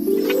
Hey!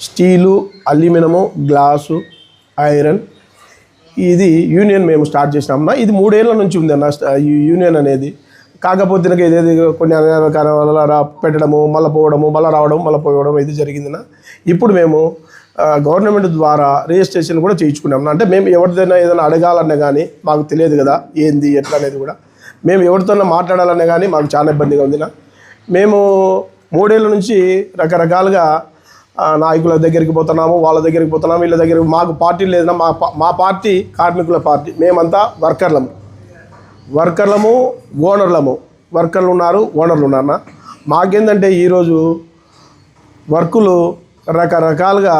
Steel aluminium glass iron. ఇది union మేము start చేసినామన్నా ఇది మూడేళ్ళ నుంచి ఉంది అన్న స్ట- ఈ యూనియన్ అనేది. కాకపోతే నాకు ఏదేది కొన్ని అనివార్య వల్ల పెట్టడము మళ్ళీ పోవడము మళ్ళీ రావడం మళ్ళీ పోవడం ఇది జరిగిందినా ఇప్పుడు మేము గవర్నమెంట్ ద్వారా రిజిస్ట్రేషన్ కూడా చేయించుకున్నాం అంటే మేము ఎవరిదైనా ఏదైనా అడగాలన్నా కానీ మాకు తెలియదు కదా ఏంది ఎట్లా అనేది కూడా. మేము ఎవరితోనో మాట్లాడాలన్నా కానీ మాకు చాలా ఇబ్బందిగా ఉంది నా. మేము మూడేళ్ళ నుంచి రకరకాలుగా నాయకుల దగ్గరికి పోతున్నాము వాళ్ళ దగ్గరికి పోతున్నాము వీళ్ళ దగ్గరికి మాకు పార్టీ లేదన్నా మా మా పార్టీ కార్మికుల పార్టీ. మేమంతా వర్కర్లము. వర్కర్లము ఓనర్లము. వర్కర్లు ఉన్నారు ఓనర్లు ఉన్నారన్న. మాకేందంటే ఈరోజు వర్కులు రకరకాలుగా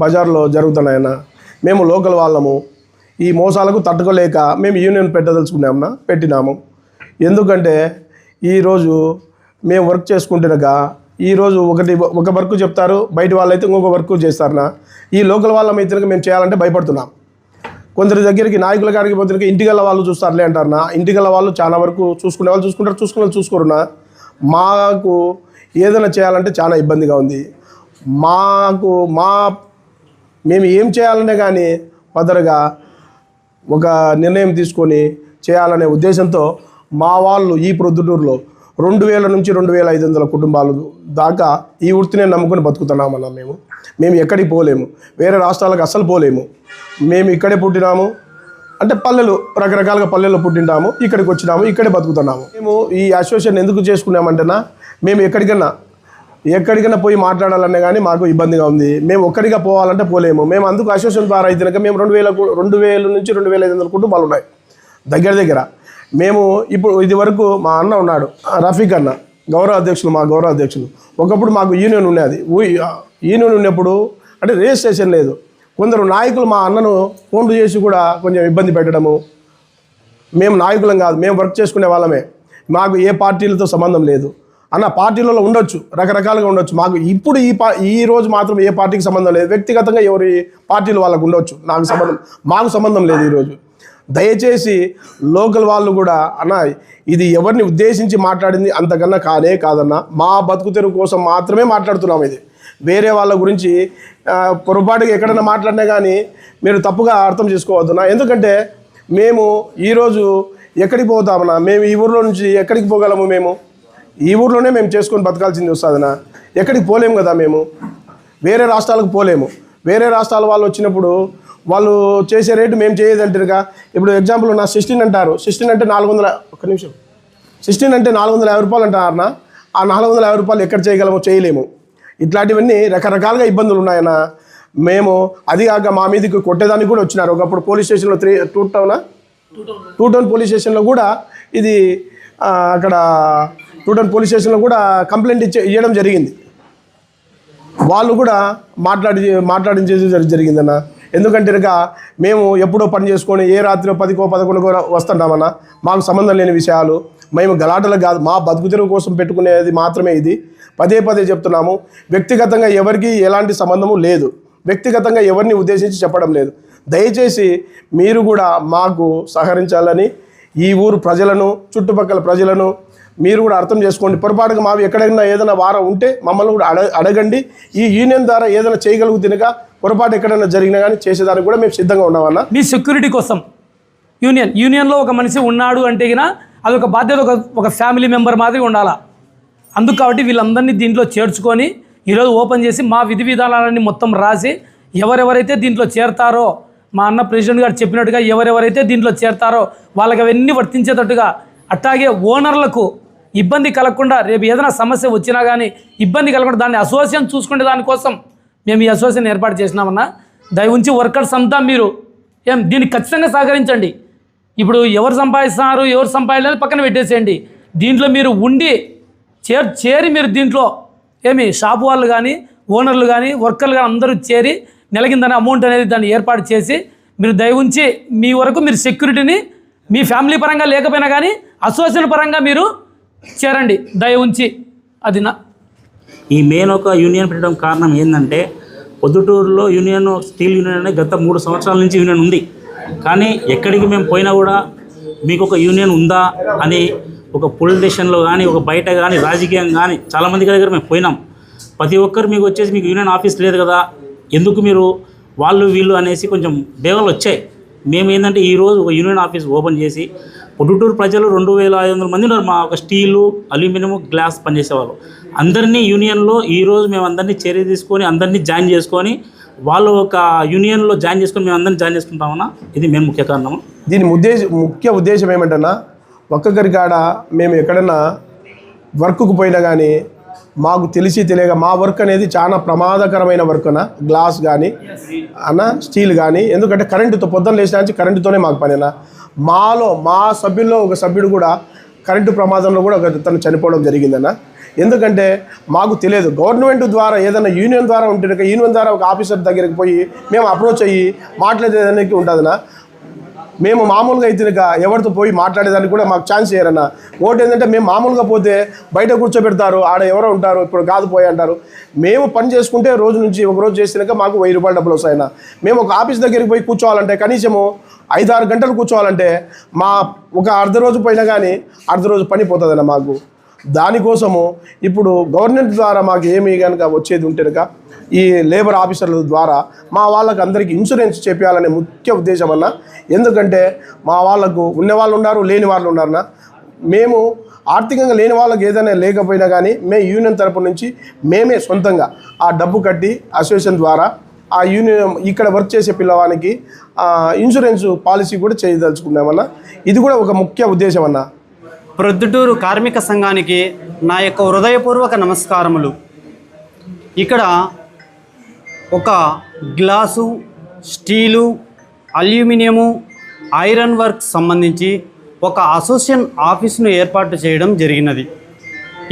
బజార్లో జరుగుతున్నాయన్న. మేము లోకల్ వాళ్ళము. ఈ మోసాలకు తట్టుకోలేక మేము యూనియన్ పెట్టదలుచుకున్నామన్నా పెట్టినాము. ఎందుకంటే ఈరోజు మేము వర్క్ చేసుకుంటున్నాక ఈరోజు ఒకటి ఒక వర్క్ చెప్తారు బయట వాళ్ళైతే ఇంకొక వర్క్ చేస్తారనా? ఈ లోకల్ వాళ్ళం అయితే మేము చేయాలంటే భయపడుతున్నాం. కొందరి దగ్గరికి నాయకుల కాడికి పోతే ఇంటికల్ల వాళ్ళు చూస్తారులే అంటారనా? ఇంటికల్ల వాళ్ళు చాలా వరకు చూసుకునే వాళ్ళు చూసుకుంటారు చూసుకునే వాళ్ళు చూసుకోరునా? మాకు ఏదైనా చేయాలంటే చాలా ఇబ్బందిగా ఉంది. మాకు మా మేము ఏం చేయాలనే కానీ పదరగా ఒక నిర్ణయం తీసుకొని చేయాలనే ఉద్దేశంతో మా వాళ్ళు ఈ ప్రొద్దుటూరులో రెండు వేల నుంచి రెండు వేల ఐదు వందల కుటుంబాలు దాకా ఈ వృత్తినే నమ్ముకుని బతుకుతున్నామన్నా మేము. మేము ఎక్కడికి పోలేము. వేరే రాష్ట్రాలకు అస్సలు పోలేము. మేము ఇక్కడే పుట్టినాము. అంటే పల్లెలు రకరకాలుగా పల్లెల్లో పుట్టింటాము. ఇక్కడికి వచ్చినాము ఇక్కడే బతుకుతున్నాము. మేము ఈ అసోసియేషన్ ఎందుకు చేసుకున్నామంటేనా మేము ఎక్కడికైనా ఎక్కడికైనా పోయి మాట్లాడాలన్నా కానీ మాకు ఇబ్బందిగా ఉంది. మేము ఒక్కడిగా పోవాలంటే పోలేము. మేము అందుకు అసోసియేషన్ ద్వారా అయితే మేము రెండు వేల రెండు వేల నుంచి రెండు వేల ఐదు వందల కుటుంబాలు ఉన్నాయి. దగ్గర దగ్గర. మేము ఇప్పుడు ఇది వరకు మా అన్న ఉన్నాడు రఫీక్ అన్న గౌరవ అధ్యక్షులు మా గౌరవ అధ్యక్షులు. ఒకప్పుడు మాకు యూనియన్ ఉండేది. యూనియన్ ఉన్నప్పుడు అంటే రిజిస్ట్రేషన్ లేదు. కొందరు నాయకులు మా అన్నను ఫోన్లు చేసి కూడా కొంచెం ఇబ్బంది పెట్టడము. మేము నాయకులం కాదు మేము వర్క్ చేసుకునే వాళ్ళమే. మాకు ఏ పార్టీలతో సంబంధం లేదు. అన్న పార్టీలలో ఉండొచ్చు రకరకాలుగా ఉండొచ్చు. మాకు ఇప్పుడు ఈ పా ఈ రోజు మాత్రం ఏ పార్టీకి సంబంధం లేదు. వ్యక్తిగతంగా ఎవరి పార్టీలు వాళ్ళకు ఉండొచ్చు. నాకు సంబంధం మాకు సంబంధం లేదు ఈరోజు దయచేసి లోకల్ వాళ్ళు కూడా అన్న ఇది ఎవరిని ఉద్దేశించి మాట్లాడింది అంతకన్నా కానే కాదన్న మా బతుకు తెరువు కోసం మాత్రమే మాట్లాడుతున్నాం ఇది. వేరే వాళ్ళ గురించి పొరపాటుగా ఎక్కడైనా మాట్లాడినా కానీ మీరు తప్పుగా అర్థం చేసుకోవద్దునా ఎందుకంటే మేము ఈరోజు ఎక్కడికి పోతామన్నా మేము ఈ ఊర్లో నుంచి ఎక్కడికి పోగలము మేము? ఈ ఊర్లోనే మేము చేసుకొని బతకాల్సింది వస్తుందనా ఎక్కడికి పోలేము కదా మేము? వేరే రాష్ట్రాలకు పోలేము. వేరే రాష్ట్రాల వాళ్ళు వచ్చినప్పుడు వాళ్ళు చేసే రేటు మేము చేయదంటారుగా ఇప్పుడు ఎగ్జాంపుల్ నా సిక్స్టీన్ అంటారు. సిక్స్టీన్ అంటే నాలుగు వందల ఒక్క నిమిషం. సిక్స్టీన్ అంటే నాలుగు వందల యాభై రూపాయలు అంటారనా ఆ నాలుగు వందల యాభై రూపాయలు ఎక్కడ చేయగలమో చేయలేము. ఇట్లాంటివన్నీ రకరకాలుగా ఇబ్బందులు ఉన్నాయన్న. మేము అది కాక మా మీదకి కొట్టేదానికి కూడా వచ్చినారు. ఒకప్పుడు పోలీస్ స్టేషన్లో త్రీ టూ టౌనా? టూ టౌన్ పోలీస్ స్టేషన్లో కూడా ఇది అక్కడ టూ టౌన్ పోలీస్ స్టేషన్లో కూడా కంప్లైంట్ ఇచ్చే ఇవ్వడం జరిగింది. వాళ్ళు కూడా మాట్లాడి మాట్లాడించేది జరిగిందన్న. ఎందుకంటే ఇక మేము ఎప్పుడో పని చేసుకొని ఏ రాత్రి పదికో పదకొండుకో వస్తుంటామన్నా మాకు సంబంధం లేని విషయాలు మేము గలాటలు కాదు మా బతుకు కోసం పెట్టుకునేది మాత్రమే ఇది. పదే పదే చెప్తున్నాము వ్యక్తిగతంగా ఎవరికి ఎలాంటి సంబంధము లేదు. వ్యక్తిగతంగా ఎవరిని ఉద్దేశించి చెప్పడం లేదు. దయచేసి మీరు కూడా మాకు సహకరించాలని ఈ ఊరు ప్రజలను చుట్టుపక్కల ప్రజలను మీరు కూడా అర్థం చేసుకోండి. పొరపాటుగా మావి ఎక్కడైనా ఏదైనా వారం ఉంటే మమ్మల్ని కూడా అడగండి. ఈ యూనియన్ ద్వారా ఏదైనా చేయగలుగుతున్నగా పొరపాటు ఎక్కడైనా జరిగినా కానీ చేసేదానికి కూడా మేము సిద్ధంగా ఉన్నామన్నా. మీ సెక్యూరిటీ కోసం యూనియన్ యూనియన్లో ఒక మనిషి ఉన్నాడు అంటే అది ఒక బాధ్యత ఒక ఒక ఫ్యామిలీ మెంబర్ మాదిరి ఉండాలా? అందుకు కాబట్టి వీళ్ళందరినీ దీంట్లో చేర్చుకొని ఈరోజు ఓపెన్ చేసి మా విధి విధానాలన్నీ మొత్తం రాసి ఎవరెవరైతే దీంట్లో చేరతారో మా అన్న ప్రెసిడెంట్ గారు చెప్పినట్టుగా ఎవరెవరైతే దీంట్లో చేరతారో వాళ్ళకి అవన్నీ వర్తించేటట్టుగా అట్లాగే ఓనర్లకు ఇబ్బంది కలగకుండా రేపు ఏదైనా సమస్య వచ్చినా కానీ ఇబ్బంది కలగకుండా దాన్ని అసోసియేషన్ చూసుకునే దానికోసం మేము ఈ అసోసియేషన్ ఏర్పాటు చేసినామన్నా దయ ఉంచి వర్కర్స్ అంతా మీరు ఏం దీనికి ఖచ్చితంగా సహకరించండి. ఇప్పుడు ఎవరు సంపాదిస్తున్నారు ఎవరు సంపాదించాలని పక్కన పెట్టేసేయండి. దీంట్లో మీరు ఉండి చేర్ చేరి మీరు దీంట్లో ఏమి షాప్ వాళ్ళు కానీ ఓనర్లు కానీ వర్కర్లు కానీ అందరూ చేరి నెలకిందని అమౌంట్ అనేది దాన్ని ఏర్పాటు చేసి మీరు దయ ఉంచి మీ వరకు మీరు సెక్యూరిటీని మీ ఫ్యామిలీ పరంగా లేకపోయినా కానీ అసోసియేషన్ పరంగా మీరు చేరండి. దయ ఉంచి అది నా ఈ మెయిన్ ఒక యూనియన్ పెట్టడం కారణం ఏంటంటే పొద్దుటూరులో యూనియన్ స్టీల్ యూనియన్ అనేది గత మూడు సంవత్సరాల నుంచి యూనియన్ ఉంది. కానీ ఎక్కడికి మేము పోయినా కూడా మీకు ఒక యూనియన్ ఉందా అని ఒక పోలీస్ స్టేషన్లో కానీ ఒక బయట కానీ రాజకీయం కానీ చాలామంది దగ్గర మేము పోయినాం. ప్రతి ఒక్కరు మీకు వచ్చేసి మీకు యూనియన్ ఆఫీస్ లేదు కదా ఎందుకు మీరు వాళ్ళు వీళ్ళు అనేసి కొంచెం బేవలు వచ్చాయి. మేము ఏంటంటే ఈరోజు ఒక యూనియన్ ఆఫీస్ ఓపెన్ చేసి పొద్దుటూరు ప్రజలు రెండు వేల ఐదు వందల మంది ఉన్నారు. మా ఒక స్టీలు అల్యూమినియం గ్లాస్ పనిచేసేవాళ్ళు. అందరినీ యూనియన్లో ఈరోజు మేము అందరినీ చర్య తీసుకొని అందరినీ జాయిన్ చేసుకొని వాళ్ళు ఒక యూనియన్లో జాయిన్ చేసుకొని మేము అందరినీ జాయిన్ చేసుకుంటామన్నా ఇది మేము ముఖ్య కారణము. దీని ఉద్దేశ ముఖ్య ఉద్దేశం ఏమంటన్నా ఒక్కొక్కరి కాడ మేము ఎక్కడన్నా వర్క్కు పోయినా కానీ మాకు తెలిసి తెలియక మా వర్క్ అనేది చాలా ప్రమాదకరమైన వర్క్ అన్న. గ్లాస్ కానీ అన్న స్టీల్ కానీ ఎందుకంటే కరెంటుతో పొద్దున్న లేచిన నుంచి కరెంటుతోనే మాకు పని మాలో మా సభ్యుల్లో ఒక సభ్యుడు కూడా కరెంటు ప్రమాదంలో కూడా ఒక తను చనిపోవడం జరిగిందన్న ఎందుకంటే మాకు తెలియదు గవర్నమెంట్ ద్వారా ఏదైనా యూనియన్ ద్వారా ఉంటే యూనియన్ ద్వారా ఒక ఆఫీసర్ దగ్గరికి పోయి మేము అప్రోచ్ అయ్యి మాట్లాడేదానికి ఉంటుందన్నా మేము మామూలుగా అయితే ఎవరితో పోయి మాట్లాడేదానికి కూడా మాకు ఛాన్స్ చేయరన్న. ఒకటి ఏంటంటే మేము మామూలుగా పోతే బయట కూర్చోబెడతారు ఆడ ఎవరో ఉంటారు ఇప్పుడు కాదు పోయి అంటారు. మేము పని చేసుకుంటే రోజు నుంచి ఒక రోజు చేసినాక మాకు వెయ్యి రూపాయలు డబ్బులు వస్తాయన్న. మేము ఒక ఆఫీస్ దగ్గరికి పోయి కూర్చోవాలంటే కనీసము ఐదారు గంటలు కూర్చోవాలంటే మా ఒక అర్ధ రోజు పోయినా కానీ అర్ధ రోజు పని పోతుందన్న మాకు. దానికోసము ఇప్పుడు గవర్నమెంట్ ద్వారా మాకు ఏమి కనుక వచ్చేది ఉంటే కనుక ఈ లేబర్ ఆఫీసర్ల ద్వారా మా వాళ్ళకి అందరికీ ఇన్సూరెన్స్ చేపించాలనే ముఖ్య ఉద్దేశం అన్న. ఎందుకంటే మా వాళ్ళకు ఉన్న వాళ్ళు ఉన్నారు లేని వాళ్ళు ఉన్నారన్న. మేము ఆర్థికంగా లేని వాళ్ళకి ఏదైనా లేకపోయినా కానీ మేము యూనియన్ తరపు నుంచి మేమే సొంతంగా ఆ డబ్బు కట్టి అసోసియేషన్ ద్వారా ఆ యూనియన్ ఇక్కడ వర్క్ చేసే పిల్లవానికి ఇన్సూరెన్స్ పాలసీ కూడా చేయదలుచుకున్నామన్నా. ఇది కూడా ఒక ముఖ్య ఉద్దేశం అన్నా. ప్రొద్దుటూరు కార్మిక సంఘానికి నా యొక్క హృదయపూర్వక నమస్కారములు. ఇక్కడ ఒక glass steel aluminium iron work సంబంధించి ఒక అసోసియేషన్ ఆఫీసును ఏర్పాటు చేయడం జరిగినది.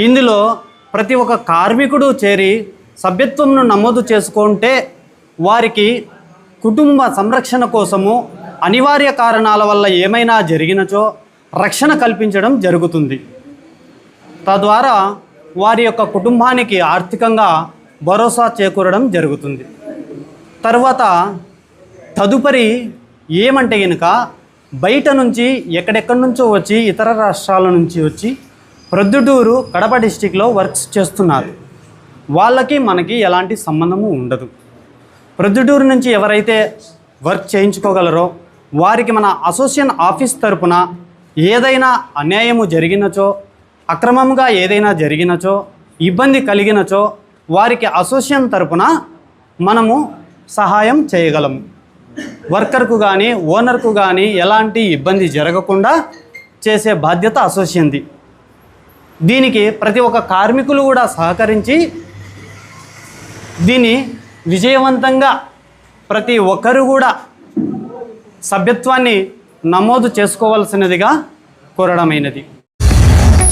ఇందులో ప్రతి ఒక్క కార్మికుడు చేరి సభ్యత్వంను నమోదు చేసుకుంటే వారికి కుటుంబ సంరక్షణ కోసము అనివార్య కారణాల వల్ల ఏమైనా జరిగినచో రక్షణ కల్పించడం జరుగుతుంది. తద్వారా వారి యొక్క కుటుంబానికి ఆర్థికంగా భరోసా చేకూరడం జరుగుతుంది. తర్వాత తదుపరి ఏమంటే కనుక బయట నుంచి ఎక్కడెక్కడి నుంచో వచ్చి ఇతర రాష్ట్రాల నుంచి వచ్చి ప్రొద్దుటూరు కడప డిస్టిక్లో వర్క్స్ చేస్తున్నారు. వాళ్ళకి మనకి ఎలాంటి సంబంధము ఉండదు. ప్రొద్దుటూరు నుంచి ఎవరైతే వర్క్ చేయించుకోగలరో వారికి మన అసోసియేషన్ ఆఫీస్ తరపున ఏదైనా అన్యాయము జరిగినచో అక్రమంగా ఏదైనా జరిగినచో ఇబ్బంది కలిగినచో వారికి అసోసియేషన్ తరపున మనము సహాయం చేయగలము వర్కర్కు కానీ ఓనర్కు కానీ ఎలాంటి ఇబ్బంది జరగకుండా చేసే బాధ్యత అసోసియేషన్ది దీనికి ప్రతి ఒక్క కార్మికులు కూడా సహకరించి దీన్ని విజయవంతంగా ప్రతి ఒక్కరు కూడా సభ్యత్వాన్ని నమోదు చేసుకోవాల్సినదిగా కోరడమైనది.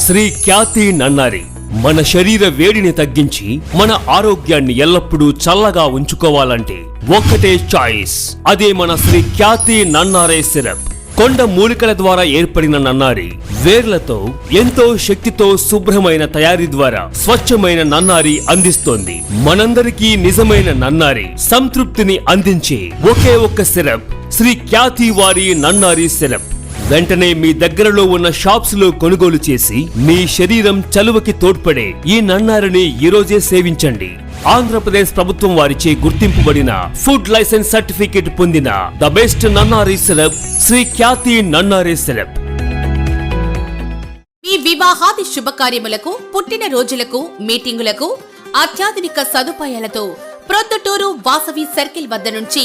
శ్రీ ఖ్యాతి నన్నారి మన శరీర వేడిని తగ్గించి మన ఆరోగ్యాన్ని ఎల్లప్పుడూ చల్లగా ఉంచుకోవాలంటే ఒక్కటే చాయిస్. అదే మన శ్రీ ఖ్యాతి నన్నారే సిరప్. కొండ మూలికల ద్వారా ఏర్పడిన నన్నారి వేర్లతో ఎంతో శక్తితో శుభ్రమైన తయారీ ద్వారా స్వచ్ఛమైన నన్నారి అందిస్తోంది. మనందరికీ నిజమైన నన్నారి సంతృప్తిని అందించే ఒకే ఒక్క సిరప్. శ్రీ ఖ్యాతి వారి నన్నారి సెలబ్. వెంటనే మీ దగ్గరలో ఉన్న షాప్స్లో కొనుగోలు చేసి మీ శరీరం చలువకి తోడ్పడే ఈ నన్నారిని ఈ రోజే సేవించండి. ఆంధ్రప్రదేశ్ ప్రభుత్వం వారిచే గుర్తింపుబడిన ఫుడ్ లైసెన్స్ సర్టిఫికేట్ పొందిన ద బెస్ట్ నన్నారి సెలబ్ శ్రీ ఖ్యాతి నన్నారి సెలబ్. మీ వివాహాది శుభకార్యములకు పుట్టిన రోజులకు మీటింగులకు అత్యాధునిక సదుపాయాలతో ప్రొద్దుటూరు వాసవి సర్కిల్ వద్ద నుంచి